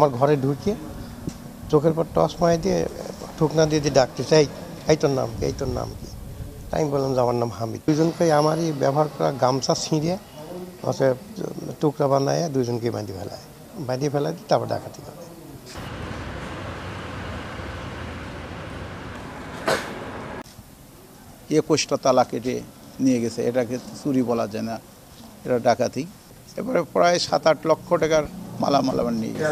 আমার ঘরে ঢুকে চোখের পর টস মাই দিয়ে, ঠুকনা দিয়ে দিয়ে ডাকতে চাই, এই তোর নাম কি? এই তোর নাম কি? আমি বললাম যে, আমার নাম হামিদ। দুজনকে আমারই ব্যবহার করা গামছা ছিঁড়ে হচ্ছে টুকরা বানায় দুজনকে বাঁধি ফেলায়। বাঁধি ফেলায় তারপর ডাকাতি করে। একুশটা তালা কেটে নিয়ে গেছে। এটাকে চুরি বলা যায় না। এটা ডাকাতি। এবারে প্রায় সাত আট লক্ষ টাকার মালামাল আবার নিয়ে গেছে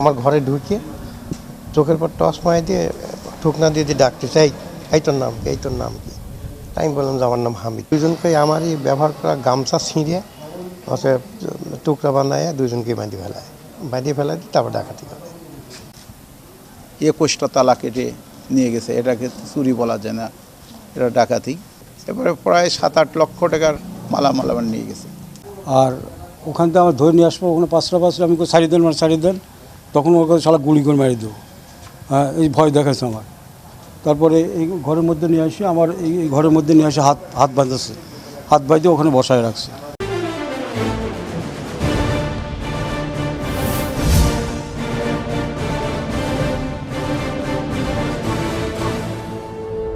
আমার ঘরে ঢুকে চোখের পর টস মাই দিয়ে ঠুকনা দিয়ে দিয়ে ডাকতে চাই এই তোর নাম কি এই তোর নাম কি? তাই আমি বললাম যে আমার নাম হামিদ। দুজনকে আমারই ব্যবহার করা গামছা ছিঁড়ে হচ্ছে টুকরা বানায় দুজনকে বাঁধি ফেলায়। বাঁধি ফেলায় দিয়ে তারপর ডাকাতি করে। একুশটা তালা কেটে নিয়ে গেছে। এটাকে চুরি বলা যায় না। এটা ডাকাতি। এবারে প্রায় সাত আট লক্ষ টাকার মালামাল আবার নিয়ে গেছে। আর ওখান থেকে আমার ধরে নিয়ে আসব ওখানে পাঁচটা পাঁচটা আমি সারি দেন মানে সারি দেন তখন ওকে সারা গুলি করে মারি দেবো। এই ভয় দেখাচ্ছে আমার। তারপরে এই ঘরের মধ্যে নিয়ে আসি, আমার এই এই ঘরের মধ্যে নিয়ে আসে হাত হাত বাঁধাচ্ছে হাত বাঁধিয়ে ওখানে বসায় রাখছে।